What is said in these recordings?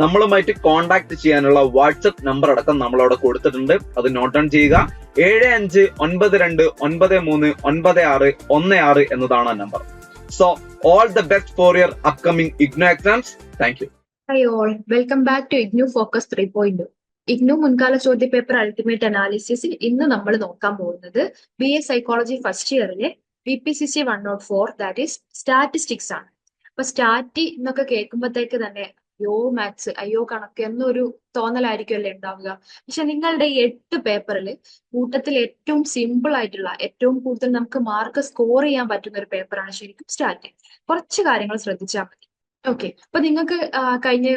നമ്മളുമായിട്ട് കോൺടാക്ട് ചെയ്യാനുള്ള WhatsApp number അടക്കം നമ്മൾ അവിടെ കൊടുത്തിട്ടുണ്ട്. അത് നോട്ട് ഡൗൺ ചെയ്യുക. ഏഴ് അഞ്ച് ഒൻപത് രണ്ട് ഒൻപത് മൂന്ന് ഒൻപത് ആറ് ഒന്ന് ആറ് എന്നതാണ് ആ number so all the best for your upcoming IGNOU exams thank you hi all welcome back to IGNOU focus three point മുൻകാല ചോദ്യ പേപ്പർ അൾട്ടിമേറ്റ് അനാലിസിസിൽ ഇന്ന് നമ്മൾ നോക്കാൻ പോകുന്നത് B A psychology first ഇയറിലെ B P C C one dot four that is statistics ആണ്. അപ്പൊ സ്റ്റാറ്റി എന്നൊക്കെ കേൾക്കുമ്പോഴത്തേക്ക് തന്നെ അയ്യോ മാത്സ് അയ്യോ കണക്ക് എന്നൊരു തോന്നലായിരിക്കുമല്ലേ ഉണ്ടാവുക. പക്ഷെ നിങ്ങളുടെ ഈ എട്ട് പേപ്പറിൽ കൂട്ടത്തിൽ ഏറ്റവും സിമ്പിൾ ആയിട്ടുള്ള ഏറ്റവും കൂടുതൽ നമുക്ക് മാർക്ക് സ്കോർ ചെയ്യാൻ പറ്റുന്ന ഒരു പേപ്പറാണ് ശരിക്കും സ്റ്റാറ്റി കുറച്ച് കാര്യങ്ങൾ ശ്രദ്ധിച്ചാൽ മതി. ഓക്കെ അപ്പൊ നിങ്ങൾക്ക് കഴിഞ്ഞ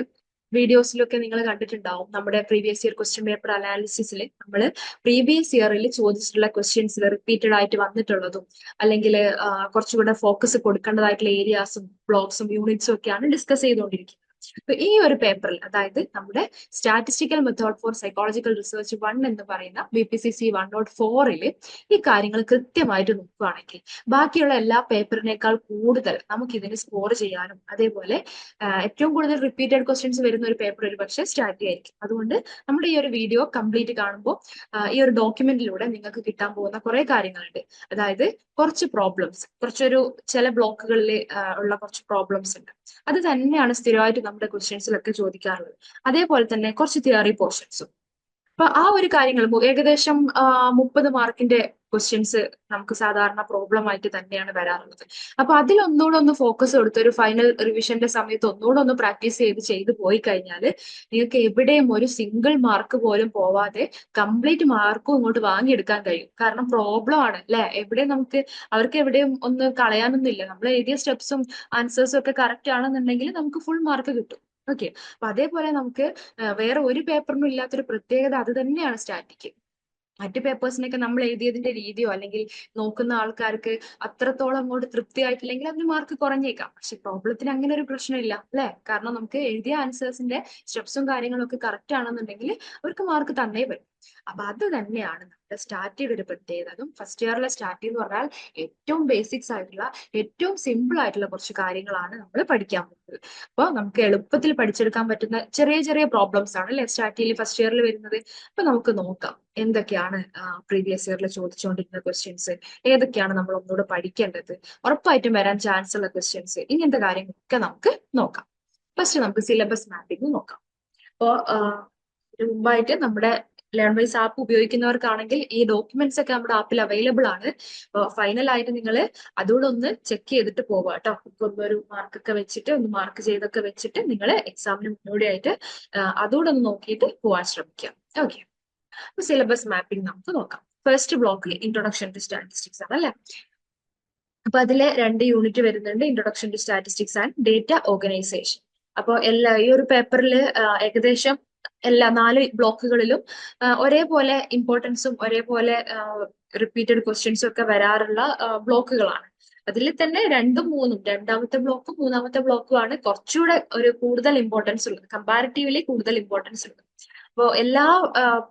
വീഡിയോസിലൊക്കെ നിങ്ങൾ കണ്ടിട്ടുണ്ടാവും. നമ്മുടെ പ്രീവിയസ് ഇയർ ക്വസ്റ്റ്യൻ പേപ്പർ അനാലിസിസിൽ നമ്മൾ പ്രീവിയസ് ഇയറിൽ ചോദിച്ചിട്ടുള്ള ക്വസ്റ്റ്യൻസിൽ റിപ്പീറ്റഡ് ആയിട്ട് വന്നിട്ടുള്ളതും അല്ലെങ്കിൽ കുറച്ചുകൂടെ ഫോക്കസ് കൊടുക്കേണ്ടതായിട്ടുള്ള ഏരിയാസും ബ്ലോക്സും യൂണിറ്റ്സും ഒക്കെയാണ് ഡിസ്കസ് ചെയ്തുകൊണ്ടിരിക്കുന്നത്. അപ്പൊ ഈ ഒരു പേപ്പറിൽ അതായത് നമ്മുടെ statistical method for psychological research one എന്ന് പറയുന്ന B P C C one dot ഫോറിൽ ഈ കാര്യങ്ങൾ കൃത്യമായിട്ട് നോക്കുകയാണെങ്കിൽ ബാക്കിയുള്ള എല്ലാ പേപ്പറിനേക്കാൾ കൂടുതൽ നമുക്ക് ഇതിന് സ്കോർ ചെയ്യാനും അതേപോലെ ഏറ്റവും കൂടുതൽ റിപ്പീറ്റഡ് ക്വസ്റ്റ്യൻസ് വരുന്ന ഒരു പേപ്പർ ഒരു പക്ഷേ സ്റ്റാറ്റി ആയിരിക്കും. അതുകൊണ്ട് നമ്മുടെ ഈ ഒരു വീഡിയോ കംപ്ലീറ്റ് കാണുമ്പോൾ ഈ ഒരു ഡോക്യുമെന്റിലൂടെ നിങ്ങൾക്ക് കിട്ടാൻ പോകുന്ന കുറെ കാര്യങ്ങളുണ്ട്. അതായത് കുറച്ച് പ്രോബ്ലംസ് കുറച്ചൊരു ചില ബ്ലോക്കുകളിൽ ഉള്ള കുറച്ച് പ്രോബ്ലംസ് ഉണ്ട്. അത് തന്നെയാണ് സ്ഥിരമായിട്ട് നമ്മുടെ ക്വസ്റ്റ്യൻസിലൊക്കെ ചോദിക്കാറുള്ളത്. അതേപോലെ തന്നെ കുറച്ച് തിയറി പോർഷൻസും അപ്പൊ ആ ഒരു കാര്യങ്ങൾ ഏകദേശം മുപ്പത് മാർക്കിന്റെ ക്വസ്റ്റ്യൻസ് നമുക്ക് സാധാരണ പ്രോബ്ലം ആയിട്ട് തന്നെയാണ് വരാറുള്ളത്. അപ്പൊ അതിൽ ഒന്നുകൂടെ ഒന്ന് ഫോക്കസ് കൊടുത്ത് ഒരു ഫൈനൽ റിവിഷന്റെ സമയത്ത് ഒന്നുകൂടെ ഒന്ന് പ്രാക്ടീസ് ചെയ്ത് ചെയ്ത് പോയി കഴിഞ്ഞാൽ നിങ്ങൾക്ക് എവിടെയും ഒരു സിംഗിൾ മാർക്ക് പോലും പോവാതെ കംപ്ലീറ്റ് മാർക്കും ഇങ്ങോട്ട് വാങ്ങിയെടുക്കാൻ കഴിയും. കാരണം പ്രോബ്ലം ആണ് അല്ലെ? എവിടെ നമുക്ക് അവർക്ക് എവിടെയും ഒന്ന് കളയാനൊന്നുമില്ല നമ്മൾ എഴുതിയ സ്റ്റെപ്സും ആൻസേഴ്സും ഒക്കെ കറക്റ്റ് ആണെന്നുണ്ടെങ്കിൽ നമുക്ക് ഫുൾ മാർക്ക് കിട്ടും. ഓക്കെ അപ്പൊ അതേപോലെ നമുക്ക് വേറെ ഒരു പേപ്പറിനും ഇല്ലാത്തൊരു പ്രത്യേകത അത് തന്നെയാണ് സ്റ്റാറ്റിക്. മറ്റു പേപ്പേഴ്സിനൊക്കെ നമ്മൾ എഴുതിയതിന്റെ രീതിയോ അല്ലെങ്കിൽ നോക്കുന്ന ആൾക്കാർക്ക് അത്രത്തോളം അങ്ങോട്ട് തൃപ്തി ആയിട്ടില്ലെങ്കിൽ അതിന് മാർക്ക് കുറഞ്ഞേക്കാം. പക്ഷെ പ്രോബ്ലത്തിന് അങ്ങനെ ഒരു പ്രശ്നമില്ല അല്ലെ? കാരണം നമുക്ക് എഴുതിയ ആൻസേഴ്സിന്റെ സ്റ്റെപ്സും കാര്യങ്ങളും ഒക്കെ കറക്റ്റ് ആണെന്നുണ്ടെങ്കിൽ അവർക്ക് മാർക്ക് തന്നേ വരും അപ്പൊ അത് തന്നെയാണ് നമ്മുടെ സ്റ്റാറ്റിയുടെ ഒരു പ്രത്യേകത. അതും ഫസ്റ്റ് ഇയറിലെ സ്റ്റാറ്റി എന്ന് പറഞ്ഞാൽ ഏറ്റവും ബേസിക്സ് ആയിട്ടുള്ള ഏറ്റവും സിമ്പിൾ ആയിട്ടുള്ള കുറച്ച് കാര്യങ്ങളാണ് നമ്മൾ പഠിക്കാൻ പോകുന്നത്. അപ്പോൾ നമുക്ക് എളുപ്പത്തിൽ പഠിച്ചെടുക്കാൻ പറ്റുന്ന ചെറിയ ചെറിയ പ്രോബ്ലംസ് ആണ് അല്ലെ? സ്റ്റാറ്റിയിൽ ഫസ്റ്റ് ഇയറിൽ വരുന്നത്. അപ്പൊ നമുക്ക് നോക്കാം എന്തൊക്കെയാണ് പ്രീവിയസ് ഇയറിൽ ചോദിച്ചുകൊണ്ടിരുന്ന ക്വസ്റ്റ്യൻസ് ഏതൊക്കെയാണ് നമ്മൾ ഒന്നുകൂടെ പഠിക്കേണ്ടത്? ഉറപ്പായിട്ടും വരാൻ ചാൻസ് ഉള്ള ക്വസ്റ്റ്യൻസ് ഇങ്ങനത്തെ കാര്യങ്ങളൊക്കെ നമുക്ക് നോക്കാം. ഫസ്റ്റ് നമുക്ക് സിലബസ് മാപ്പിംഗ് നോക്കാം. അപ്പോൾ മുമ്പായിട്ട് നമ്മുടെ ലേൺ വൈസ് ആപ്പ് ഉപയോഗിക്കുന്നവർക്കാണെങ്കിൽ ഈ ഡോക്യുമെന്റ്സ് ഒക്കെ നമ്മുടെ ആപ്പിൽ അവൈലബിൾ ആണ്. ഫൈനൽ ആയിട്ട് നിങ്ങൾ അതുകൂടെ ഒന്ന് ചെക്ക് ചെയ്തിട്ട് പോവുക കേട്ടോ. ഒരു മാർക്കൊക്കെ വെച്ചിട്ട് ഒന്ന് മാർക്ക് ചെയ്തൊക്കെ വെച്ചിട്ട് നിങ്ങൾ എക്സാമിന് മുന്നോടിയായിട്ട് അതുകൂടെ ഒന്ന് നോക്കിയിട്ട് പോവാൻ ശ്രമിക്കാം ഓക്കെ അപ്പൊ സിലബസ് മാപ്പിംഗ് നമുക്ക് നോക്കാം. ഫസ്റ്റ് ബ്ലോക്കിൽ ഇൻട്രൊഡക്ഷൻ ടു സ്റ്റാറ്റിസ്റ്റിക്സ് ആണ് അല്ലെ? അപ്പൊ അതിൽ രണ്ട് യൂണിറ്റ് വരുന്നുണ്ട്. Introduction to statistics and data organisation അപ്പോൾ എല്ലാ ഈ ഒരു പേപ്പറിൽ ഏകദേശം എല്ലാ നാല് ബ്ലോക്കുകളിലും ഒരേപോലെ ഇമ്പോർട്ടൻസും ഒരേപോലെ റിപ്പീറ്റഡ് ക്വസ്റ്റ്യൻസും ഒക്കെ വരാറുള്ള ബ്ലോക്കുകളാണ്. അതിൽ തന്നെ രണ്ടും മൂന്നും രണ്ടാമത്തെ ബ്ലോക്കും മൂന്നാമത്തെ ബ്ലോക്കും ആണ് കുറച്ചുകൂടെ ഒരു കൂടുതൽ ഇമ്പോർട്ടൻസ് ഉള്ളത്. കമ്പാരിറ്റീവ്ലി കൂടുതൽ ഇമ്പോർട്ടൻസ് ഉള്ളത്. അപ്പോൾ എല്ലാ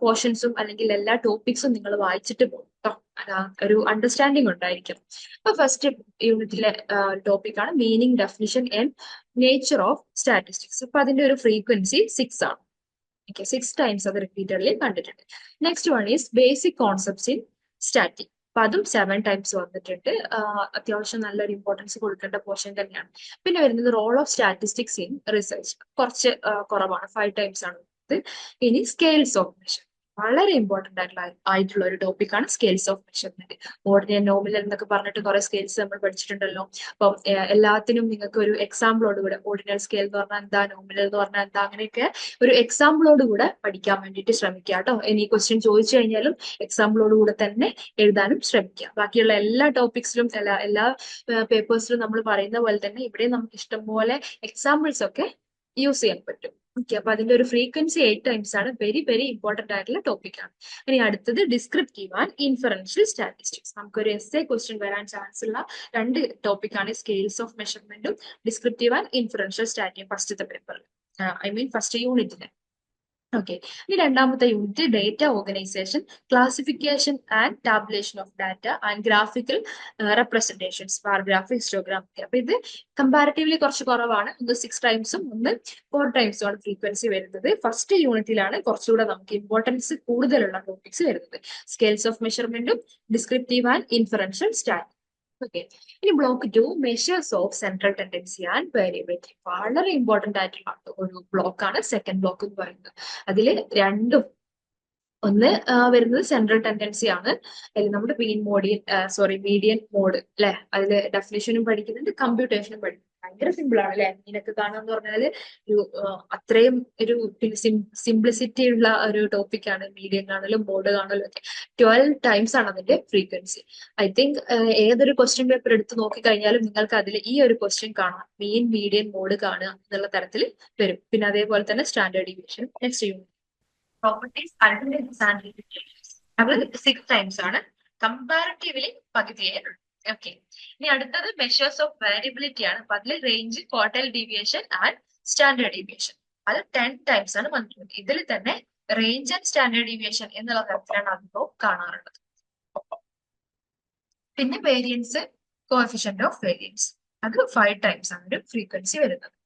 പോർഷൻസും അല്ലെങ്കിൽ എല്ലാ ടോപ്പിക്സും നിങ്ങൾ വായിച്ചിട്ട് പോകും ഒരു അണ്ടർസ്റ്റാൻഡിങ് ഉണ്ടായിരിക്കും അപ്പൊ ഫസ്റ്റ് യൂണിറ്റിലെ ടോപ്പിക്കാണ് meaning definition and nature of statistics അപ്പൊ അതിന്റെ ഒരു ഫ്രീക്വൻസി സിക്സ് ആണ്. ഓക്കെ സിക്സ് ടൈംസ് അത് റിപ്പീറ്റഡ്ലി കണ്ടിട്ടുണ്ട്. Next one is basic concepts in static അപ്പൊ അതും സെവൻ ടൈംസ് വന്നിട്ടുണ്ട്. അത്യാവശ്യം നല്ലൊരു ഇമ്പോർട്ടൻസ് കൊടുക്കേണ്ട പോർഷൻ തന്നെയാണ്. പിന്നെ വരുന്നത് role of statistics in research കുറച്ച് കുറവാണ്. ഫൈവ് ടൈംസ് ആണ്. ഇനി സ്കെയിൽസ് ഓഫ് മെഷർ വളരെ ഇമ്പോർട്ടന്റ് ആയിട്ടുള്ള ആയിട്ടുള്ള ഒരു ടോപ്പിക്കാണ് scales of measurement ordinary nominal എന്നൊക്കെ പറഞ്ഞിട്ട് കുറെ സ്കെയിൽസ് നമ്മൾ പഠിച്ചിട്ടുണ്ടല്ലോ. അപ്പം എല്ലാത്തിനും നിങ്ങൾക്ക് ഒരു എക്സാമ്പിളോട് കൂടെ ഓർഡിനറി സ്കെയിൽ എന്ന് പറഞ്ഞാൽ എന്താ നോമിനൽ എന്ന് പറഞ്ഞാൽ എന്താ അങ്ങനെയൊക്കെ ഒരു എക്സാമ്പിളോട് കൂടെ പഠിക്കാൻ വേണ്ടിയിട്ട് ശ്രമിക്കുക കേട്ടോ. ഇനി ക്വസ്റ്റ്യൻ ചോദിച്ചു കഴിഞ്ഞാലും എക്സാമ്പിളോട് കൂടെ തന്നെ എഴുതാനും ശ്രമിക്കുക. ബാക്കിയുള്ള എല്ലാ ടോപ്പിക്സിലും എല്ലാ എല്ലാ പേപ്പേഴ്സിലും നമ്മൾ പറയുന്ന പോലെ തന്നെ ഇവിടെ നമുക്ക് ഇഷ്ടംപോലെ എക്സാമ്പിൾസ് ഒക്കെ യൂസ് ചെയ്യാൻ പറ്റും. ഓക്കെ അപ്പൊ അതിന്റെ ഒരു ഫ്രീക്വൻസി എയ്റ്റ് ടൈംസ് ആണ് വെരി വെരി ഇമ്പോർട്ടന്റ് ആയിട്ടുള്ള ടോപ്പിക് ആണ്. ഇനി അടുത്തത് ഡിസ്ക്രിപ്റ്റീവ് ആൻഡ് ഇൻഫറൻഷ്യൽ സ്റ്റാറ്റിസ്റ്റിക്സ് നമുക്കൊരു എസ് എ ക്വസ്റ്റ്യൻ വരാൻ ചാൻസ് ഉള്ള രണ്ട് ടോപ്പിക് ആണ് സ്കെയിൽസ് ഓഫ് മെഷർമെന്റും ഡിസ്ക്രിപ്റ്റീവ് ആൻഡ് ഇൻഫറൻഷ്യൽ സ്റ്റാറ്റിയും ഫസ്റ്റത്തെ പേപ്പറിൽ ഐ മീൻ ഫസ്റ്റ് യൂണിറ്റിന് ഓക്കെ ഇനി രണ്ടാമത്തെ unit data organisation classification and tabulation of data and graphical representations paragraph histogram അപ്പൊ ഇത് കമ്പാരിറ്റീവ്ലി കുറച്ച് കുറവാണ്. ഒന്ന് സിക്സ് ടൈംസും ഒന്ന് ഫോർ ടൈംസും ആണ് ഫ്രീക്വൻസി വരുന്നത്. ഫസ്റ്റ് യൂണിറ്റിലാണ് കുറച്ചുകൂടെ നമുക്ക് ഇമ്പോർട്ടൻസ് കൂടുതലുള്ള ടോപ്പിക്സ് വരുന്നത്. Scales of മെഷർമെന്റും descriptive and inferential stat okay ഇനി block two measures of central tendency and variability വളരെ ഇമ്പോർട്ടന്റ് ആയിട്ടുള്ള ഒരു ബ്ലോക്കാണ് സെക്കൻഡ് ബ്ലോക്ക് എന്ന് പറയുന്നത്. അതിൽ രണ്ടും. ഒന്ന് വരുന്നത് സെൻട്രൽ ടെൻഡൻസി ആണ്. അതിൽ നമ്മുടെ mean modian sorry median mode അല്ലെ? അതിൽ ഡെഫിനേഷനും പഠിക്കുന്നുണ്ട് കമ്പ്യൂട്ടേഷനും പഠിക്കുന്നുണ്ട്. ഭയങ്കര സിമ്പിൾ ആണ് അല്ലെ മീനൊക്കെ കാണാന്ന് പറഞ്ഞാൽ ഒരു അത്രയും ഒരു സിംപ്ലിസിറ്റി ഉള്ള ഒരു ടോപ്പിക് ആണ്. മീഡിയം കാണലും ബോർഡ് കാണലും ഒക്കെ. ട്വൽവ് ടൈംസ് ആണ് അതിന്റെ ഫ്രീക്വൻസി ഐ തിങ്ക് ഏതൊരു ക്വസ്റ്റ്യൻ പേപ്പർ എടുത്ത് നോക്കിക്കഴിഞ്ഞാലും നിങ്ങൾക്ക് അതിൽ ഈ ഒരു ക്വസ്റ്റ്യൻ കാണാം. മീൻ മീഡിയം ബോർഡ് കാണുക എന്നുള്ള തരത്തിൽ വരും. പിന്നെ അതേപോലെ തന്നെ standard deviation next unit properties six times ആണ്. കമ്പാരിറ്റീവ്ലി പകുതിയായുള്ളൂ ഓക്കെ ഇനി അടുത്തത് മെഷേഴ്സ് ഓഫ് വേരിയബിലിറ്റി ആണ്. അപ്പൊ അതിൽ range quartile deviation and standard deviation അത് ടെൻ ടൈംസ് ആണ് വന്നിട്ടുള്ളത്. ഇതിൽ തന്നെ റേഞ്ച് ആൻഡ് സ്റ്റാൻഡേർഡ് ഡീവിയേഷൻ എന്നുള്ള തരത്തിലാണ് അതിപ്പോ കാണാറുള്ളത്. പിന്നെ വേരിയൻസ് കോഫിഷ്യന്റ് ഓഫ് വേരിയൻസ് അത് ഫൈവ് ടൈംസ് ആണ് ഒരു ഫ്രീക്വൻസി വരുന്നത്.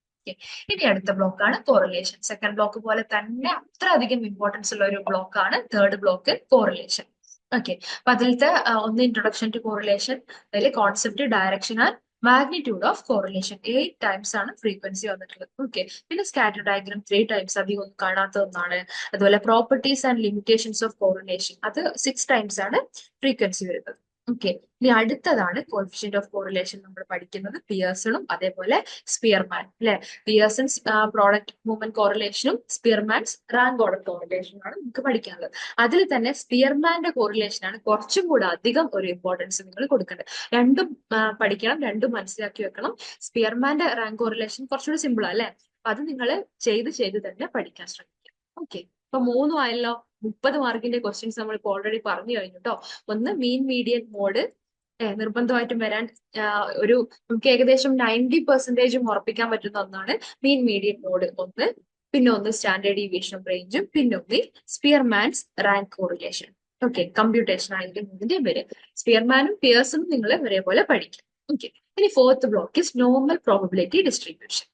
ഇനി അടുത്ത ബ്ലോക്ക് ആണ് കോറിലേഷൻ സെക്കൻഡ് ബ്ലോക്ക് പോലെ തന്നെ അത്ര അധികം ഇമ്പോർട്ടൻസ് ഉള്ള ഒരു ബ്ലോക്ക് ആണ് തേർഡ് ബ്ലോക്ക് കോറിലേഷൻ ഓക്കെ അപ്പൊ അതിലത്തെ ഒന്ന് ഇൻട്രൊഡക്ഷൻ ടു കോറിലേഷൻ അതിൽ concept direction and magnitude of correlation eight times ആണ് ഫ്രീക്വൻസി വന്നിട്ടുള്ളത്. ഓക്കെ പിന്നെ സ്കാറ്റർ ഡയഗ്രാം ത്രീ ടൈംസ് അധികം ഒന്നും കാണാത്ത ഒന്നാണ്. അതുപോലെ properties and limitations of correlation അത് സിക്സ് ടൈംസ് ആണ് ഫ്രീക്വൻസി വരുന്നത്. ഓക്കെ ഇനി അടുത്തതാണ് കോഫിഷ്യന്റ് ഓഫ് കോറിലേഷൻ നമ്മൾ പഠിക്കുന്നത് പിയേഴ്സണും അതേപോലെ സ്പിയർമാൻ അല്ലെ? പിയേഴ്സൺസ് പ്രോഡക്റ്റ് മൂവ്മെന്റ് കോറിലേഷനും സ്പിയർമാൻസ് റാങ്ക് ഓർഡർ കോറിലേഷനും ആണ് നമുക്ക് പഠിക്കാനുള്ളത്. അതിൽ തന്നെ സ്പിയർമാന്റെ കോറിലേഷൻ ആണ് കുറച്ചും കൂടെ അധികം ഒരു ഇമ്പോർട്ടൻസ് നിങ്ങൾ കൊടുക്കേണ്ടത്. രണ്ടും പഠിക്കണം രണ്ടും മനസ്സിലാക്കി വെക്കണം. സ്പിയർമാന്റെ റാങ്ക് കോറിലേഷൻ കുറച്ചുകൂടി സിമ്പിൾ അല്ലേ? അപ്പൊ അത് നിങ്ങൾ ചെയ്ത് ചെയ്ത് തന്നെ പഠിക്കാൻ ശ്രമിക്കുക. ഓക്കെ ഇപ്പൊ മൂന്നും ആയല്ലോ? മുപ്പത് മാർക്കിന്റെ ക്വസ്റ്റ്യൻസ് നമ്മൾ ഇപ്പോൾ ഓൾറെഡി പറഞ്ഞു കഴിഞ്ഞു കേട്ടോ ഒന്ന് മീൻ മീഡിയൻ മോഡ് നിർബന്ധമായിട്ടും വരാൻ ഒരു നമുക്ക് ഏകദേശം നയന്റി പെർസെന്റേജും ഉറപ്പിക്കാൻ പറ്റുന്ന ഒന്നാണ് മീൻ മീഡിയൻ മോഡ് ഒന്ന് പിന്നെ ഒന്ന് സ്റ്റാൻഡേർഡ് ഡീവിയേഷൻ റേഞ്ചും പിന്നെ ഒന്ന് Spearman's rank correlation okay computation ആയിരിക്കും ഇതിന്റെ പേര്. സ്പിയർമാനും പിയേഴ്സും നിങ്ങൾ ഒരേപോലെ പഠിക്കും. ഓക്കെ ഇനി fourth block is normal probability distribution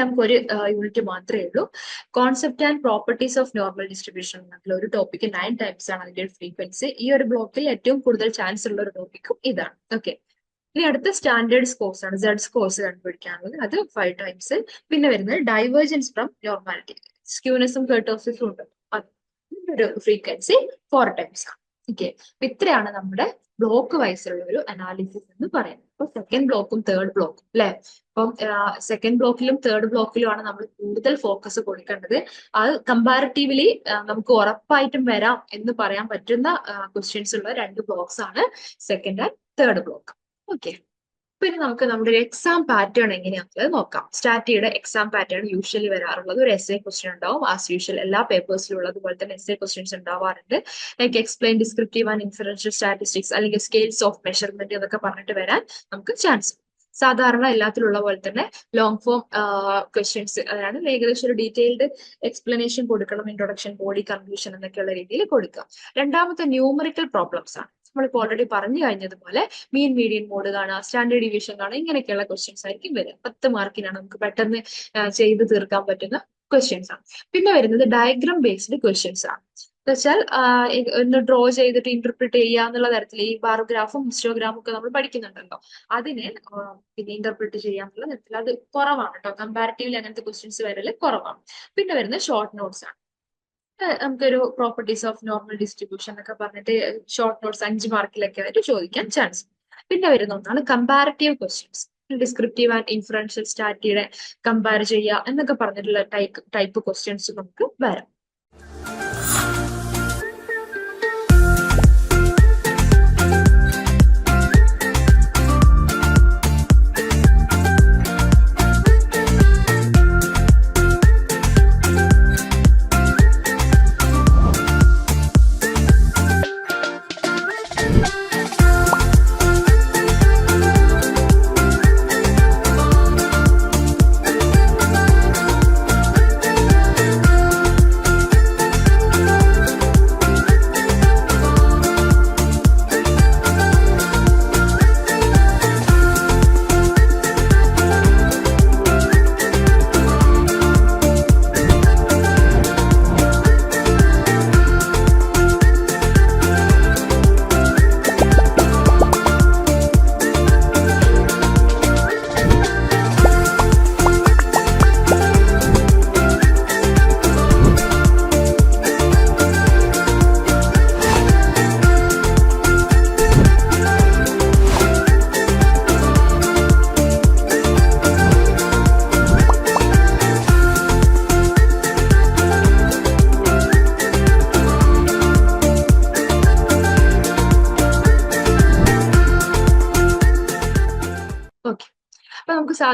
നമുക്കൊരു യൂണിറ്റ് മാത്രമേ ഉള്ളൂ. Concept and properties of normal distribution എന്നുള്ള ഒരു ടോപ്പിക്ക് നയൻ ടൈപ്സ് ആണ് അതിന്റെ ഫ്രീക്വൻസി ഈ ഒരു ബ്ലോക്കിൽ ഏറ്റവും കൂടുതൽ ചാൻസ് ഉള്ള ഒരു ടോപ്പിക്കും ഇതാണ്. ഓക്കെ ഇനി അടുത്ത സ്റ്റാൻഡേർഡ് സ്കോർസ് ആണ്. സെഡ് സ്കോർസ് കണ്ടുപിടിക്കാനുള്ളത്. അത് ഫൈവ് ടൈംസ് പിന്നെ വരുന്നത് ഡൈവേർജൻസ് ഫ്രം നോർമാലിറ്റി സ്ക്യൂനസും കെർട്ടോസിസും ഉണ്ട്. അത് ഒരു ഫ്രീക്വൻസി ഫോർ ടൈംസ് ആണ്. ഓക്കെ അപ്പൊ ഇത്രയാണ് നമ്മുടെ ബ്ലോക്ക് വൈസിലുള്ള ഒരു അനാലിസിസ് എന്ന് പറയുന്നത്. അപ്പൊ സെക്കൻഡ് ബ്ലോക്കും തേർഡ് ബ്ലോക്കും അല്ലെ? അപ്പം സെക്കൻഡ് ബ്ലോക്കിലും തേർഡ് ബ്ലോക്കിലും ആണ് നമ്മൾ കൂടുതൽ ഫോക്കസ് കൊടുക്കേണ്ടത്. അത് കമ്പാരിറ്റീവ്ലി നമുക്ക് ഉറപ്പായിട്ടും വരാം എന്ന് പറയാൻ പറ്റുന്ന ക്വസ്റ്റ്യൻസ് ഉള്ള രണ്ട് ബ്ലോക്സ് ആണ് second and third block okay പിന്നെ നമുക്ക് നമ്മുടെ ഒരു എക്സാം പാറ്റേൺ എങ്ങനെയാണെന്നുള്ളത് നോക്കാം. സ്റ്റാറ്റിയുടെ എക്സാം പാറ്റേൺ യൂഷ്വലി വരാറുള്ളത് ഒരു എസ് എ ക്വസ്റ്റ്യൻ ഉണ്ടാവും. ആസ് യൂഷ്വൽ എല്ലാ പേപ്പേഴ്സിലും ഉള്ളതുപോലെ തന്നെ എസ് എ ക്വസ്റ്റ്യൻസ് ഉണ്ടാവാറുണ്ട്. Like explain descriptive and inferential statistics അല്ലെങ്കിൽ സ്കെയിൽസ് ഓഫ് മെഷർമെന്റ് എന്നൊക്കെ പറഞ്ഞിട്ട് വരാൻ നമുക്ക് ചാൻസ് സാധാരണ എല്ലാത്തിലുള്ള പോലെ തന്നെ ലോങ് ഫോം ക്വസ്റ്റ്യൻസ് അതാണ്. ഏകദേശം ഒരു ഡീറ്റെയിൽഡ് എക്സ്പ്ലനേഷൻ കൊടുക്കണം ഇൻട്രൊഡക്ഷൻ ബോഡി കൺഫ്യൂഷൻ എന്നൊക്കെയുള്ള രീതിയിൽ കൊടുക്കുക രണ്ടാമത്തെ ന്യൂമറിക്കൽ പ്രോബ്ലംസ് ആണ്. നമ്മളിപ്പോൾ ഓൾറെഡി പറഞ്ഞു കഴിഞ്ഞതുപോലെ മീൻ മീഡിയൻ മോഡ് കാണുക സ്റ്റാൻഡേർഡ് ഡിവിഷൻ കാണുക ഇങ്ങനെയൊക്കെയുള്ള ക്വസ്റ്റ്യൻസ് ആയിരിക്കും വരിക. പത്ത് മാർക്കിനാണ് നമുക്ക് പെട്ടെന്ന് ചെയ്ത് തീർക്കാൻ പറ്റുന്ന ക്വസ്റ്റ്യൻസ് ആണ്. പിന്നെ വരുന്നത് ഡയഗ്രാം ബേസ്ഡ് ക്വസ്റ്റ്യൻസ് ആണ്. എന്നുവെച്ചാൽ ഒന്ന് ഡ്രോ ചെയ്തിട്ട് ഇന്റർപ്രിറ്റ് ചെയ്യുക എന്നുള്ള തരത്തിൽ ഈ ബാറോഗ്രാഫും ഇൻസ്റ്റോഗ്രാഫും ഒക്കെ നമ്മൾ പഠിക്കുന്നുണ്ടല്ലോ. അതിനെ പിന്നെ ഇന്റർപ്രിറ്റ് ചെയ്യാന്നുള്ള തരത്തിൽ അത് കുറവാണ് കേട്ടോ. കമ്പാരിറ്റീവ്ലി അങ്ങനത്തെ ക്വസ്റ്റ്യൻസ് വരൽ കുറവാണ്. പിന്നെ വരുന്നത് ഷോർട്ട് നോട്ട്സ് ആണ്. നമുക്കൊരു പ്രോപ്പർട്ടീസ് ഓഫ് നോർമൽ ഡിസ്ട്രിബ്യൂഷൻ എന്നൊക്കെ പറഞ്ഞിട്ട് ഷോർട്ട് നോട്ട്സ് അഞ്ച് മാർക്കിലൊക്കെ ആയിട്ട് ചോദിക്കാൻ ചാൻസ് പിന്നെ വരുന്ന ഒന്നാണ് comparative questions descriptive and influential സ്റ്റാറ്റിയുടെ compare ചെയ്യുക എന്നൊക്കെ പറഞ്ഞിട്ടുള്ള ടൈപ്പ് ടൈപ്പ് ക്വസ്റ്റ്യൻസ് നമുക്ക് വരാം.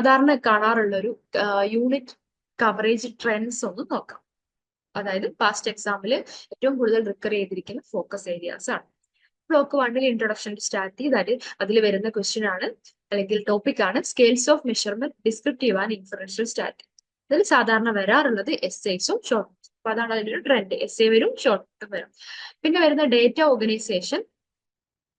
സാധാരണ കാണാറുള്ള ഒരു യൂണിറ്റ് കവറേജ് ട്രെൻഡ്സ് ഒന്ന് നോക്കാം. അതായത് പാസ്റ്റ് എക്സാമിൽ ഏറ്റവും കൂടുതൽ റിക്കർ ചെയ്തിരിക്കുന്ന ഫോക്കസ് ഏരിയാസ് ആണ്. ബ്ലോക്ക് വണ്ണിൽ ഇൻട്രൊഡക്ഷൻ സ്റ്റാർട്ട് ചെയ്ത് അതിൽ വരുന്ന ക്വസ്റ്റ്യൻ ആണ് അല്ലെങ്കിൽ ടോപ്പിക് ആണ് scales of measurement descriptive and inferential stat ഇതിൽ സാധാരണ വരാറുള്ളത് എസ് ഐസും ഷോർട്ട് അപ്പൊ അതാണ് അതിന്റെ ഒരു ട്രെൻഡ് എസ് എ വരും ഷോർട്ട് വരും. പിന്നെ വരുന്ന ഡേറ്റ ഓർഗനൈസേഷൻ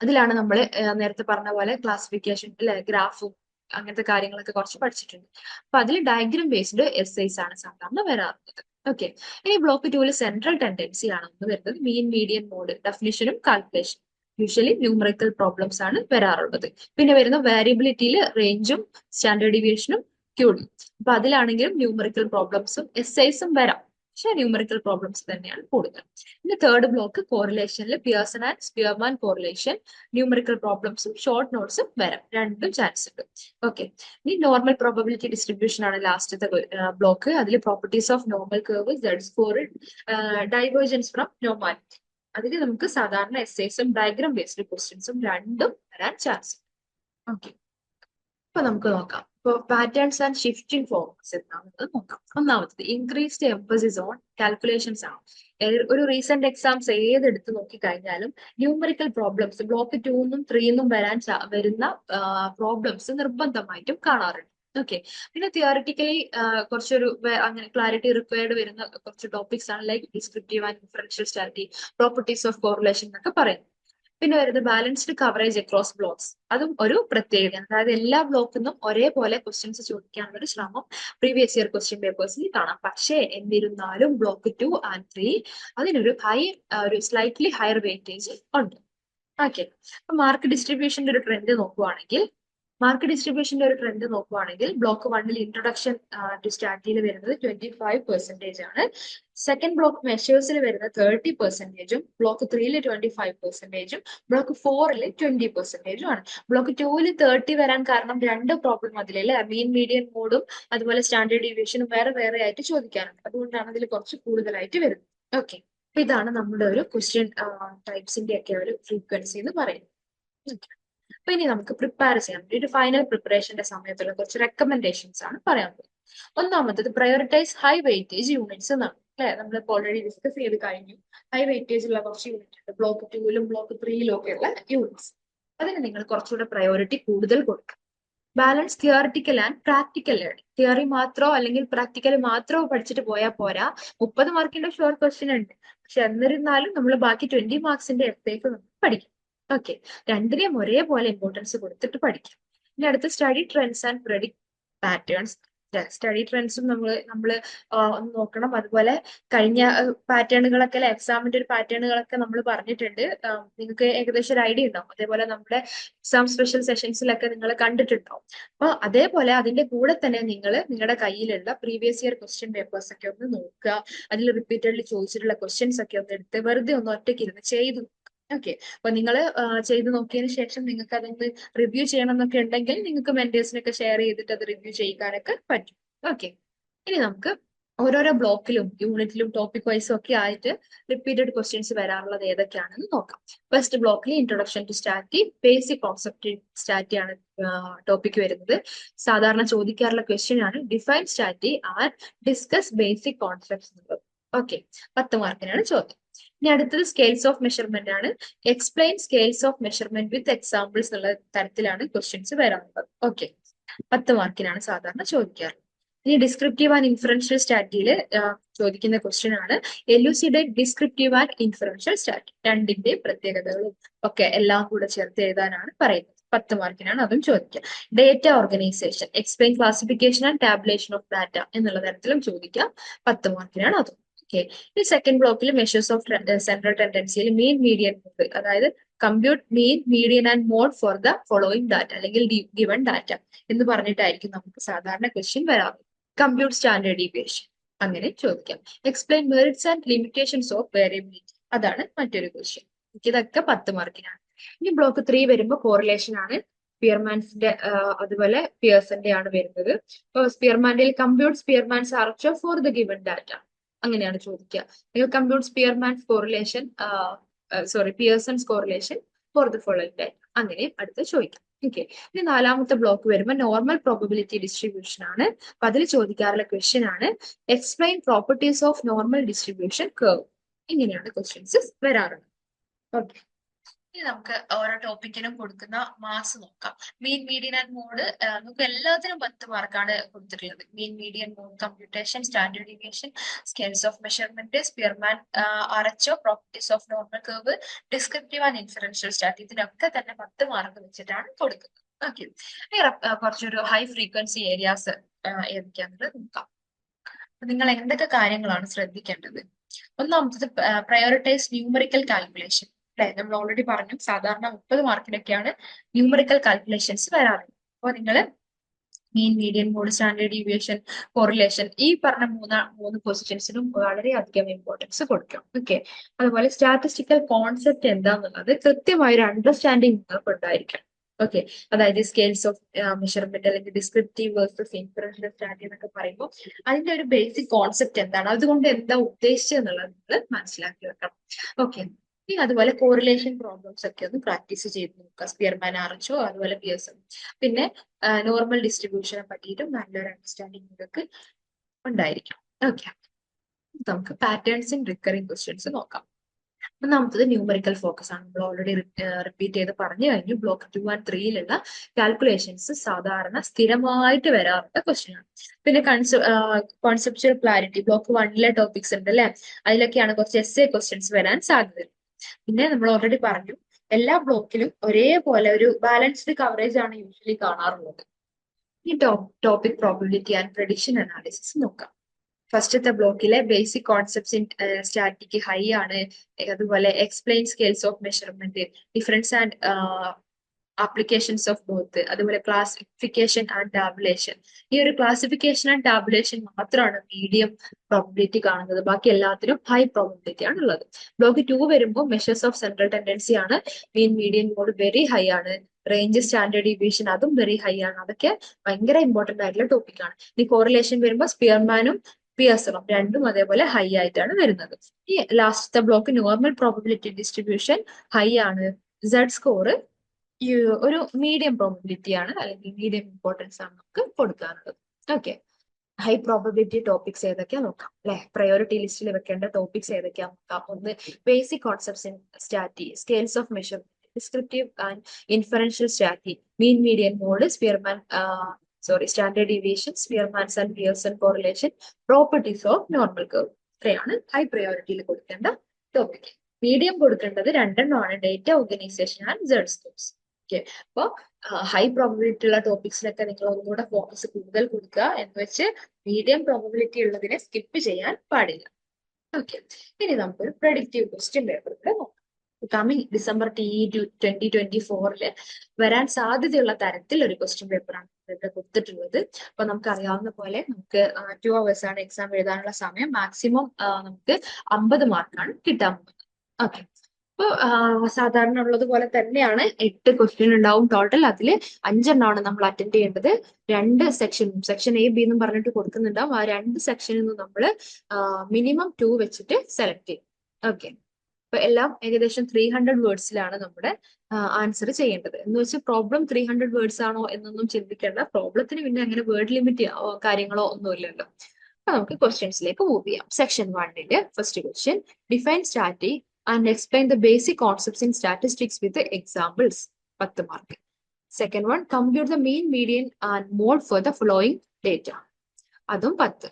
അതിലാണ് നമ്മൾ നേരത്തെ പറഞ്ഞ പോലെ ക്ലാസിഫിക്കേഷൻ അല്ലെ ഗ്രാഫും അങ്ങനത്തെ കാര്യങ്ങളൊക്കെ കുറച്ച് പഠിച്ചിട്ടുണ്ട്. അപ്പൊ അതിൽ ഡയഗ്രം ബേസ്ഡ് എസ് ഐസ് ആണ് സാധാരണ വരാറുള്ളത്. ഓക്കെ ഇനി ബ്ലോക്ക് ടൂവിൽ സെൻട്രൽ ടെൻഡൻസി ആണ് ഒന്ന് വരുന്നത്. മീൻ മീഡിയൻ മോഡ് ഡെഫിനിഷനും കാൽക്കുലേഷൻ യൂഷ്വലി ന്യൂമറിക്കൽ പ്രോബ്ലംസ് ആണ് വരാറുള്ളത്. പിന്നെ വരുന്ന വേരിയബിലിറ്റിയിൽ റേഞ്ചും സ്റ്റാൻഡേർഡ് ഡിവിയേഷനും ക്യൂഡും അപ്പൊ അതിലാണെങ്കിലും ന്യൂമറിക്കൽ പ്രോബ്ലംസും എസ് ഐസും വരാം. പക്ഷെ ന്യൂമറിക്കൽ പ്രോബ്ലംസ് തന്നെയാണ് കൂടുതൽ. പിന്നെ third block കോറിലേഷനിൽ Pearson and Spearman correlation numerical പ്രോബ്ലംസും short നോട്ട്സും വരാം. രണ്ടും ചാൻസ് ഉണ്ട്. ഓക്കെ ഇനി നോർമൽ പ്രോബബിലിറ്റി ഡിസ്ട്രിബ്യൂഷൻ ആണ് ലാസ്റ്റത്തെ ബ്ലോക്ക് അതിൽ properties of normal curve Z score divergence from Noman അതിൽ നമുക്ക് സാധാരണ എസ്സേസും ഡയഗ്രാം ബേസ്ഡ് ക്വസ്റ്റ്യൻസും രണ്ടും വരാൻ ചാൻസ് ഓക്കെ അപ്പൊ നമുക്ക് നോക്കാം. ഇപ്പൊ പാറ്റേൺസ് ആൻഡ് ഷിഫ്റ്റിംഗ് ഫോക്കസ് എന്താണെന്ന് നോക്കാം. ഒന്നാമത്തത് ഇൻക്രീസ്ഡ് എംഫസിസ് ഓൺ കാൽക്കുലേഷൻസ് ആണ്. ഒരു റീസെന്റ് എക്സാംസ് ഏതെടുത്ത് നോക്കി കഴിഞ്ഞാലും ന്യൂമറിക്കൽ പ്രോബ്ലംസ് ബ്ലോക്ക് ടൂന്നും ത്രീന്നും വരാൻ വരുന്ന പ്രോബ്ലംസ് നിർബന്ധമായിട്ടും കാണാറുണ്ട്. ഓക്കെ പിന്നെ തിയോറിറ്റിക്കലി കുറച്ചൊരു അങ്ങനെ ക്ലാരിറ്റി റിക്വയർഡ് വരുന്ന കുറച്ച് ടോപ്പിക്സ് ആണ് like descriptive and differential stat properties of correlation എന്നൊക്കെ പറയും പിന്നെ വരുന്നത് ബാലൻസ്ഡ് കവറേജ് അക്രോസ് ബ്ലോക്സ് അതും ഒരു പ്രത്യേകത. അതായത് എല്ലാ ബ്ലോക്കിൽ നിന്നും ഒരേപോലെ ക്വസ്റ്റ്യൻസ് ചോദിക്കാനുള്ള ഒരു ശ്രമം പ്രീവിയസ് ഇയർ ക്വസ്റ്റ്യൻ പേപ്പേഴ്സിൽ കാണാം. പക്ഷേ എന്നിരുന്നാലും ബ്ലോക്ക് ടു ആൻഡ് ത്രീ അതിനൊരു ഹൈ ഒരു സ്ലൈറ്റ്ലി ഹയർ വെയിറ്റേജ് ഉണ്ട്. ഓക്കെ മാർക്ക് ഡിസ്ട്രിബ്യൂഷന്റെ ഒരു ട്രെൻഡ് നോക്കുവാണെങ്കിൽ മാർക്ക് ഡിസ്ട്രിബ്യൂഷന്റെ ഒരു ട്രെൻഡ് നോക്കുവാണെങ്കിൽ ബ്ലോക്ക് വണ്ണിൽ ഇൻട്രൊഡക്ഷൻ ടു സ്ട്രാറ്റജിയിൽ വരുന്നത് ട്വന്റി ഫൈവ് പെർസെന്റേജ് ആണ് സെക്കൻഡ് ബ്ലോക്ക് മെഷേഴ്സിൽ വരുന്നത് തേർട്ടി പെർസെന്റേജും ബ്ലോക്ക് ത്രീയിൽ ട്വന്റി ഫൈവ് പെർസെന്റേജും ബ്ലോക്ക് ഫോറിൽ ട്വന്റി പെർസെന്റേജും ആണ്. ബ്ലോക്ക് ടൂവിൽ തേർട്ടി വരാൻ കാരണം രണ്ട് പ്രോബ്ലം അതിലല്ലേ? മീൻ മീഡിയൻ മോഡും അതുപോലെ സ്റ്റാൻഡേർഡ് ഡീവിയേഷനും വേറെ വേറെ ആയിട്ട് ചോദിക്കാറുണ്ട്. അതുകൊണ്ടാണ് അതിൽ കുറച്ച് കൂടുതലായിട്ട് വരുന്നത്. ഓക്കെ ഇതാണ് നമ്മുടെ ഒരു ക്വസ്റ്റ്യൻ ടൈപ്സിന്റെ ഒക്കെ ഒരു ഫ്രീക്വൻസി എന്ന് പറയുന്നത്. അപ്പൊ ഇനി നമുക്ക് പ്രിപ്പയർ ചെയ്യാൻ ഒരു ഫൈനൽ പ്രിപ്പറേഷന്റെ സമയത്തുള്ള കുറച്ച് റെക്കമെൻഡേഷൻസ് ആണ് പറയാൻ പോകുന്നത്. ഒന്നാമത്തത് പ്രയോറിറ്റൈസ് ഹൈ വെയിറ്റേജ് യൂണിറ്റ്സ് എന്നാണ്. അല്ലെ? നമ്മളിപ്പോൾ ഓൾറെഡി ഡിസ്കസ് ചെയ്ത് കഴിഞ്ഞു. ഹൈ വെയിറ്റേജ് ഉള്ള കുറച്ച് യൂണിറ്റ് ഉണ്ട്. ബ്ലോക്ക് ടൂവിലും ബ്ലോക്ക് ത്രീയിലും ഉള്ള യൂണിറ്റ്സ് അതിന് നിങ്ങൾ കുറച്ചുകൂടെ പ്രയോറിറ്റി കൂടുതൽ കൊടുക്കുക balance theoretical and practical learning theory മാത്രമോ അല്ലെങ്കിൽ പ്രാക്ടിക്കൽ മാത്രമോ പഠിച്ചിട്ട് പോയാൽ പോരാ. മുപ്പത് മാർക്കിന്റെ ഷോർട്ട് ക്വസ്റ്റ്യൻ ഉണ്ട്. പക്ഷെ എന്നിരുന്നാലും നമ്മൾ ബാക്കി ട്വന്റി മാർക്സിന്റെ എത്തേക്ക് നമുക്ക് പഠിക്കും ഓക്കെ രണ്ടിനെയും ഒരേപോലെ ഇമ്പോർട്ടൻസ് കൊടുത്തിട്ട് പഠിക്കാം. ഇനി അടുത്ത study trends and predict patterns study ട്രെൻഡ്സും നമ്മൾ നമ്മൾ ഒന്ന് നോക്കണം. അതുപോലെ കഴിഞ്ഞ പാറ്റേണുകളൊക്കെ അല്ലെ? എക്സാമിന്റെ ഒരു പാറ്റേണുകളൊക്കെ നമ്മൾ പറഞ്ഞിട്ടുണ്ട്. നിങ്ങൾക്ക് ഏകദേശം ഒരു ഐഡിയ ഉണ്ടാവും. അതേപോലെ നമ്മുടെ എക്സാം സ്പെഷ്യൽ സെഷൻസിലൊക്കെ നിങ്ങൾ കണ്ടിട്ടുണ്ടാവും. അപ്പൊ അതേപോലെ അതിന്റെ കൂടെ തന്നെ നിങ്ങൾ നിങ്ങളുടെ കയ്യിലുള്ള പ്രീവിയസ് ഇയർ ക്വസ്റ്റ്യൻ പേപ്പേഴ്സ് ഒക്കെ ഒന്ന് നോക്കുക. അതിൽ റിപ്പീറ്റഡ്ലി ചോദിച്ചിട്ടുള്ള ക്വസ്റ്റ്യൻസ് ഒക്കെ ഒന്ന് എടുത്ത് വെറുതെ ഒന്ന് ഒറ്റയ്ക്ക് ഇരുന്ന് ചെയ്തു ഓക്കെ അപ്പൊ നിങ്ങൾ ചെയ്ത് നോക്കിയതിന് ശേഷം നിങ്ങൾക്ക് അതൊന്ന് റിവ്യൂ ചെയ്യണം എന്നൊക്കെ ഉണ്ടെങ്കിൽ നിങ്ങൾക്ക് മെന്റേഴ്സിനൊക്കെ ഷെയർ ചെയ്തിട്ട് അത് റിവ്യൂ ചെയ്യാനൊക്കെ പറ്റും. ഓക്കെ ഇനി നമുക്ക് ഓരോരോ ബ്ലോക്കിലും യൂണിറ്റിലും ടോപ്പിക് വൈസും ഒക്കെ ആയിട്ട് റിപ്പീറ്റഡ് ക്വസ്റ്റ്യൻസ് വരാറുള്ളത് ഏതൊക്കെയാണെന്ന് നോക്കാം. ഫസ്റ്റ് ബ്ലോക്കിൽ introduction to stat basic concept stat ആണ് ടോപ്പിക് വരുന്നത്. സാധാരണ ചോദിക്കാറുള്ള ക്വസ്റ്റ്യൻ ആണ് define stat and discuss basic concepts okay പത്ത് മാർക്കിനാണ് ചോദ്യം. ഇനി അടുത്തത് സ്കെയിൽസ് ഓഫ് മെഷർമെന്റ് ആണ്. Explain scales of measurement with examples എന്നുള്ള തരത്തിലാണ് ക്വസ്റ്റ്യൻസ് വരാറുള്ളത്. ഓക്കെ പത്ത് മാർക്കിനാണ് സാധാരണ ചോദിക്കാറ്. ഇനി ഡിസ്ക്രിപ്റ്റീവ് ആൻഡ് ഇൻഫറൻഷ്യൽ സ്റ്റാറ്റിയിൽ ചോദിക്കുന്ന ക്വസ്റ്റ്യൻ ആണ്. എലുസിഡേറ്റ് ഡിസ്ക്രിപ്റ്റീവ് ആൻഡ് ഇൻഫറൻഷ്യൽ സ്റ്റാറ്റി രണ്ടിന്റെ പ്രത്യേകതകളും ഒക്കെ എല്ലാം കൂടെ ചേർത്ത് എഴുതാനാണ് പറയുന്നത്. പത്ത് മാർക്കിനാണ് അതും ചോദിക്കുക. Data organisation explain classification and tabulation of data എന്നുള്ള തരത്തിലും ചോദിക്കാം. പത്ത് മാർക്കിനാണ് അതും. ഓക്കെ ഈ സെക്കൻഡ് ബ്ലോക്കിൽ മെഷേഴ്സ് ഓഫ് സെൻട്രൽ ടെൻഡൻസിയിൽ മീൻ മീഡിയൻ മോഡ് അതായത് compute mean median and mode for the following data അല്ലെങ്കിൽ ഗിവൺ ഡാറ്റ എന്ന് പറഞ്ഞിട്ടായിരിക്കും നമുക്ക് സാധാരണ ക്വസ്റ്റ്യൻ വരാറ്. കമ്പ്യൂട്ട് സ്റ്റാൻഡേർഡ് ഡീവിയേഷൻ അങ്ങനെ ചോദിക്കാം. Explain merits and limitations of variability അതാണ് മറ്റൊരു ക്വസ്റ്റ്യൻ ഇതൊക്കെ പത്ത് മാർക്കിനാണ് ഇനി ബ്ലോക്ക് ത്രീ വരുമ്പോൾ കോറിലേഷൻ ആണ്. സ്പിയർമാൻസിന്റെ അതുപോലെ പിയേഴ്സിന്റെ ആണ് വരുന്നത്. സ്പിയർമാൻഡിൽ compute Spearman's rho for the given data അങ്ങനെയാണ് ചോദിക്കുക compute Spearman correlation sorry Pearson's correlation for the following data അങ്ങനെയും അടുത്ത് ചോദിക്കാം. ഓക്കെ ഇനി നാലാമത്തെ ബ്ലോക്ക് വരുമ്പോൾ നോർമൽ പ്രോബബിലിറ്റി ഡിസ്ട്രിബ്യൂഷൻ ആണ്. അപ്പൊ അതിൽ ചോദിക്കാറുള്ള ക്വസ്റ്റ്യൻ ആണ് explain properties of normal distribution curve ഇങ്ങനെയാണ് ക്വസ്റ്റ്യൻസ് വരാറുള്ളത്. ഓക്കെ ഇനി നമുക്ക് ഓരോ ടോപ്പിക്കിനും കൊടുക്കുന്ന മാസ് നോക്കാം. മീൻ മീഡിയൻ ആൻഡ് മോഡ് നമുക്ക് എല്ലാത്തിനും പത്ത് മാർക്കാണ് കൊടുത്തിട്ടുള്ളത്. Mean median mode computation standard deviation scales of measurement Spearman rho properties of normal curve descriptive and inferential stat ഇതിനൊക്കെ തന്നെ പത്ത് മാർക്ക് വെച്ചിട്ടാണ് കൊടുക്കുന്നത്. ഓക്കെ കുറച്ചൊരു ഹൈ ഫ്രീക്വൻസി ഏരിയാസ് ഏതൊക്കെയാണെന്ന് നോക്കാം. നിങ്ങൾ എന്തൊക്കെ കാര്യങ്ങളാണ് ശ്രദ്ധിക്കേണ്ടത്? ഒന്നാമത്തത് പ്രയോറിറ്റൈസ് ന്യൂമറിക്കൽ കാൽക്കുലേഷൻ അല്ലെ? നമ്മൾ ഓൾറെഡി പറഞ്ഞു. സാധാരണ മുപ്പത് മാർക്കിനൊക്കെയാണ് ന്യൂമറിക്കൽ കാൽക്കുലേഷൻസ് വരാറുള്ളത് അപ്പോൾ നിങ്ങൾ mean median mode standard deviation correlation ഈ പറഞ്ഞ മൂന്ന മൂന്ന് പൊസിഷൻസിനും വളരെയധികം ഇമ്പോർട്ടൻസ് കൊടുക്കണം. ഓക്കെ അതുപോലെ സ്റ്റാറ്റിസ്റ്റിക്കൽ കോൺസെപ്റ്റ് എന്താന്നുള്ളത് കൃത്യമായ ഒരു അണ്ടർസ്റ്റാൻഡിങ് നിങ്ങൾക്ക് ഉണ്ടായിരിക്കണം. ഓക്കെ അതായത് സ്കെയിൽസ് ഓഫ് മെഷർമെന്റ് അല്ലെങ്കിൽ ഡിസ്ക്രിപ്റ്റീവ് വേഴ്സസ് ഇൻഫറൻഷ്യൽ സ്റ്റാറ്റി എന്നൊക്കെ പറയുമ്പോൾ അതിന്റെ ഒരു ബേസിക് കോൺസെപ്റ്റ് എന്താണ്? അതുകൊണ്ട് എന്താ ഉദ്ദേശിച്ചത് എന്നുള്ളത് നിങ്ങൾ മനസ്സിലാക്കി വെക്കണം. ഓക്കെ അതുപോലെ കോറിലേഷൻ പ്രോബ്ലംസ് ഒക്കെ ഒന്ന് പ്രാക്ടീസ് ചെയ്ത് നോക്കുക സ്പിയർമാൻ ആർച്ചോ അതുപോലെ പിയേഴ്സും പിന്നെ നോർമൽ ഡിസ്ട്രിബ്യൂഷനെ പറ്റിയിട്ടും നല്ലൊരു അണ്ടർസ്റ്റാൻഡിങ് നിങ്ങൾക്ക് ഉണ്ടായിരിക്കും. ഓക്കെ നമുക്ക് പാറ്റേൺസ് ഇൻ റിക്കറിങ് ക്വസ്റ്റ്യൻസ് നോക്കാം. ഒന്നാമത്തത് ന്യൂമറിക്കൽ ഫോക്കസ് ആണ്. നമ്മൾ ഓൾറെഡി റിപ്പീറ്റ് ചെയ്ത് പറഞ്ഞു കഴിഞ്ഞു. ബ്ലോക്ക് ടു ആൻഡ് ത്രീയിലുള്ള കാൽക്കുലേഷൻസ് സാധാരണ സ്ഥിരമായിട്ട് വരാറുള്ള ക്വസ്റ്റ്യൻ ആണ്. പിന്നെ കോൺസെപ്ച്വൽ ക്ലാരിറ്റി ബ്ലോക്ക് വണ്ണിലെ ടോപ്പിക്സ് ഉണ്ട് അല്ലെ അതിലൊക്കെയാണ് കുറച്ച് എസ് എ ക്വസ്റ്റ്യൻസ് വരാൻ സാധ്യത പിന്നെ നമ്മൾ ഓൾറെഡി പറഞ്ഞു എല്ലാ ബ്ലോക്കിലും ഒരേപോലെ ഒരു ബാലൻസ്ഡ് കവറേജ് ആണ് യൂഷ്വലി കാണാറുള്ളത്. ഈ topic probability and prediction analysis നോക്കാം. ഫസ്റ്റത്തെ ബ്ലോക്കിലെ basic concepts in static high ആണ് അതുപോലെ explain scales of measurement difference and applications of both അതുപോലെ ക്ലാസിഫിക്കേഷൻ ആൻഡ് ടാബുലേഷൻ ഈ ഒരു ക്ലാസിഫിക്കേഷൻ ആൻഡ് ടാബുലേഷൻ മാത്രമാണ് മീഡിയം പ്രോബിലിറ്റി കാണുന്നത്. ബാക്കി എല്ലാത്തിനും ഹൈ പ്രോബിലിറ്റി ആണ് ഉള്ളത്. ബ്ലോക്ക് ടു വരുമ്പോൾ മെഷേഴ്സ് ഓഫ് സെൻട്രൽ ടെൻഡൻസി ആണ്. Mean medium mode very high ആണ്. റേഞ്ച് സ്റ്റാൻഡേർഡ് ഡീവിയേഷൻ അതും വെരി ഹൈ ആണ്. അതൊക്കെ ഭയങ്കര ഇമ്പോർട്ടന്റ് ആയിട്ടുള്ള ടോപ്പിക് ആണ്. ഇനി കോറിലേഷൻ വരുമ്പോൾ സ്പിയർമാനും പിയേഴ്സണും രണ്ടും അതേപോലെ ഹൈ ആയിട്ടാണ് വരുന്നത്. ഈ ലാസ്റ്റത്തെ block normal probability distribution high ആണ്. സെഡ് സ്കോർ ഒരു മീഡിയം പ്രോബിലിറ്റി ആണ് അല്ലെങ്കിൽ മീഡിയം ഇമ്പോർട്ടൻസ് ആണ് നമുക്ക് കൊടുക്കാറുള്ളത് ഓക്കെ ഹൈ പ്രോബിലിറ്റി ടോപ്പിക്സ് ഏതൊക്കെയാ നോക്കാം അല്ലെ? പ്രയോറിറ്റി ലിസ്റ്റിൽ വെക്കേണ്ട ടോപ്പിക്സ് ഏതൊക്കെയാ നോക്കാം? ഒന്ന് basic concepts in stat scales of measure descriptive and inferential stat mean median mode Spearman sorry standard deviation Spearman's and Pearson correlation properties of normal curve ഇത്രയാണ് high പ്രയോറിറ്റിയിൽ കൊടുക്കേണ്ട ടോപ്പിക് മീഡിയം കൊടുക്കേണ്ടത് രണ്ടെണ്ണമാണ് ഡേറ്റ ഓർഗനൈസേഷൻ ആൻഡ് ജേഴ്സ് scores okay. അപ്പോൾ high probability ഉള്ള ടോപ്പിക്സിലൊക്കെ നിങ്ങൾ ഒന്നുകൂടെ ഫോക്കസ് കൂടുതൽ കൊടുക്കുക എന്ന് വെച്ച് മീഡിയം പ്രോബിലിറ്റി ഉള്ളതിനെ സ്കിപ്പ് ചെയ്യാൻ പാടില്ല. ഓക്കെ. ഇനി നമുക്കൊരു പ്രഡിക്റ്റീവ് ക്വസ്റ്റ്യൻ പേപ്പർ കൂടെ നോക്കാം. Coming December T twenty twenty ഫോറിൽ വരാൻ സാധ്യതയുള്ള തരത്തിൽ ഒരു ക്വസ്റ്റ്യൻ പേപ്പറാണ് ഇവിടെ കൊടുത്തിട്ടുള്ളത്. അപ്പൊ നമുക്ക് അറിയാവുന്ന പോലെ നമുക്ക് ടു അവേഴ്സ് ആണ് എക്സാം എഴുതാനുള്ള സമയം. മാക്സിമം നമുക്ക് അമ്പത് മാർക്കാണ് കിട്ടാൻ പോകുന്നത്. ഓക്കെ. അപ്പൊ സാധാരണ ഉള്ളത് പോലെ തന്നെയാണ് എട്ട് ക്വസ്റ്റ്യൻ ഉണ്ടാവും ടോട്ടൽ അതിൽ അഞ്ചെണ്ണമാണ് നമ്മൾ അറ്റൻഡ് ചെയ്യേണ്ടത്. രണ്ട് സെക്ഷൻ സെക്ഷൻ എ ബി എന്നും പറഞ്ഞിട്ട് കൊടുക്കുന്നുണ്ടാവും. ആ രണ്ട് സെക്ഷനിൽ നിന്ന് നമ്മൾ മിനിമം ടു വെച്ചിട്ട് സെലക്ട് ചെയ്യും. ഓക്കെ അപ്പൊ എല്ലാം ഏകദേശം ത്രീ ഹൺഡ്രഡ് വേർഡ്സിലാണ് നമ്മുടെ ആൻസർ ചെയ്യേണ്ടത്. എന്ന് വെച്ചാൽ പ്രോബ്ലം ത്രീ ഹൺഡ്രഡ് വേർഡ്സ് ആണോ എന്നൊന്നും ചിന്തിക്കേണ്ട. പ്രോബ്ലത്തിന് പിന്നെ അങ്ങനെ വേർഡ് ലിമിറ്റ് കാര്യങ്ങളോ ഒന്നുമില്ലല്ലോ നമുക്ക് ക്വസ്റ്റ്യൻസിലേക്ക് മൂവ് ചെയ്യാം. സെക്ഷൻ വണ്ണിൽ first question define stat and explain the basic concepts in statistics with examples പത്ത് mark second one compute the mean median and mode for the following data അതും പത്ത്.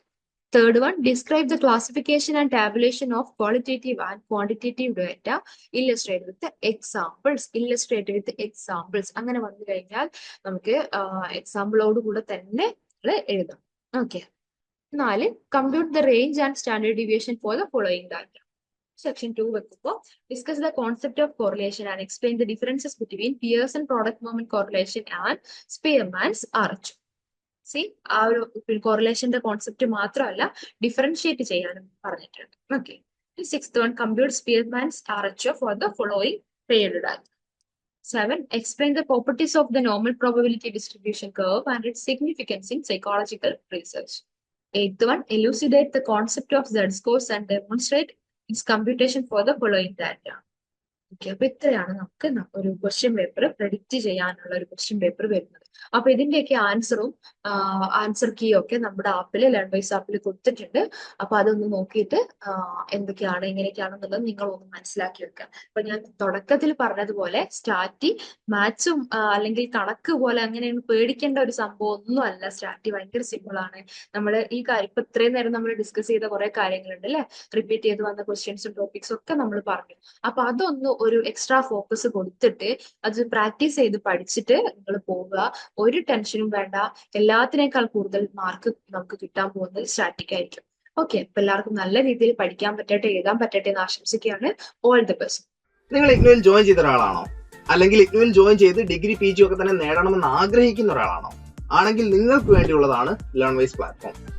Third one describe the classification and tabulation of qualitative and quantitative data illustrate with examples illustrate with examples അങ്ങനെ വന്നു കഴിഞ്ഞാൽ നമുക്ക് എക്സാമ്പിളോട് കൂടെ തന്നെ എഴുതാം. Okay നാല് compute the range and standard deviation for the following data section two വെക്കുമ്പോൾ discuss the concept of correlation and explain the differences between Pearson product movement correlation and Spearman's rho C ആ ഒരു കോറിലേഷന്റെ concept മാത്രമല്ല differentiate ചെയ്യാനും പറഞ്ഞിട്ടുണ്ട്. Okay sixth one compute Spearman's rho for the following paired data Seven, explain the properties of the normal probability distribution curve and its significance in psychological research. Eighth one, elucidate the concept of Z-scores and demonstrate its computation for the following data. Okay അപ്പൊ ഇത്രയാണ് നമുക്ക് ഒരു question paper predict ചെയ്യാനുള്ള ഒരു question paper വരുന്നത് അപ്പൊ ഇതിന്റെയൊക്കെ ആൻസറും answer key ഒക്കെ നമ്മുടെ ആപ്പിൽ ലേൺ വൈസ് ആപ്പിൽ കൊടുത്തിട്ടുണ്ട്. അപ്പൊ അതൊന്ന് നോക്കിയിട്ട് എന്തൊക്കെയാണ് എങ്ങനെയൊക്കെയാണെന്നുള്ളത് നിങ്ങൾ ഒന്ന് മനസ്സിലാക്കി വെക്കുക. അപ്പൊ ഞാൻ തുടക്കത്തിൽ പറഞ്ഞതുപോലെ സ്റ്റാറ്റി മാത്സും അല്ലെങ്കിൽ കണക്ക് പോലെ അങ്ങനെ പേടിക്കേണ്ട ഒരു സംഭവം ഒന്നും അല്ല. സ്റ്റാറ്റി ഭയങ്കര സിമ്പിൾ ആണ്. നമ്മൾ ഈ കാര്യം ഇപ്പൊ ഇത്രയും നേരം നമ്മൾ ഡിസ്കസ് ചെയ്ത കുറെ കാര്യങ്ങളുണ്ട് അല്ലെ? റിപ്പീറ്റ് ചെയ്ത് വന്ന ക്വസ്റ്റ്യൻസും ടോപ്പിക്സും ഒക്കെ നമ്മൾ പറഞ്ഞു. അപ്പൊ അതൊന്ന് ഒരു എക്സ്ട്രാ ഫോക്കസ് കൊടുത്തിട്ട് അത് പ്രാക്ടീസ് ചെയ്ത് പഠിച്ചിട്ട് നിങ്ങൾ പോവുക. ഒരു ടെൻഷനും വേണ്ട. എല്ലാത്തിനേക്കാൾ കൂടുതൽ മാർക്ക് നമുക്ക് കിട്ടാൻ പോകുന്നത് സ്റ്റാറ്റിക് ആയിരിക്കും. ഓക്കെ അപ്പൊ എല്ലാവർക്കും നല്ല രീതിയിൽ പഠിക്കാൻ പറ്റട്ടെ എഴുതാൻ പറ്റട്ടെ എന്ന് ആശംസിക്കുകയാണ്. ഓൾ ദി ബെസ്റ്റ് നിങ്ങൾ ഇഗ്നുവിൽ ജോയിൻ ചെയ്ത ഒരാളാണോ? അല്ലെങ്കിൽ ഇഗ്നുവിൽ ജോയിൻ ചെയ്ത് ഡിഗ്രി പി ജി ഒക്കെ തന്നെ നേടണമെന്ന് ആഗ്രഹിക്കുന്ന ഒരാളാണോ? ആണെങ്കിൽ നിങ്ങൾക്ക് വേണ്ടിയുള്ളതാണ് ലേൺ വൈസ് പ്ലാറ്റ്ഫോം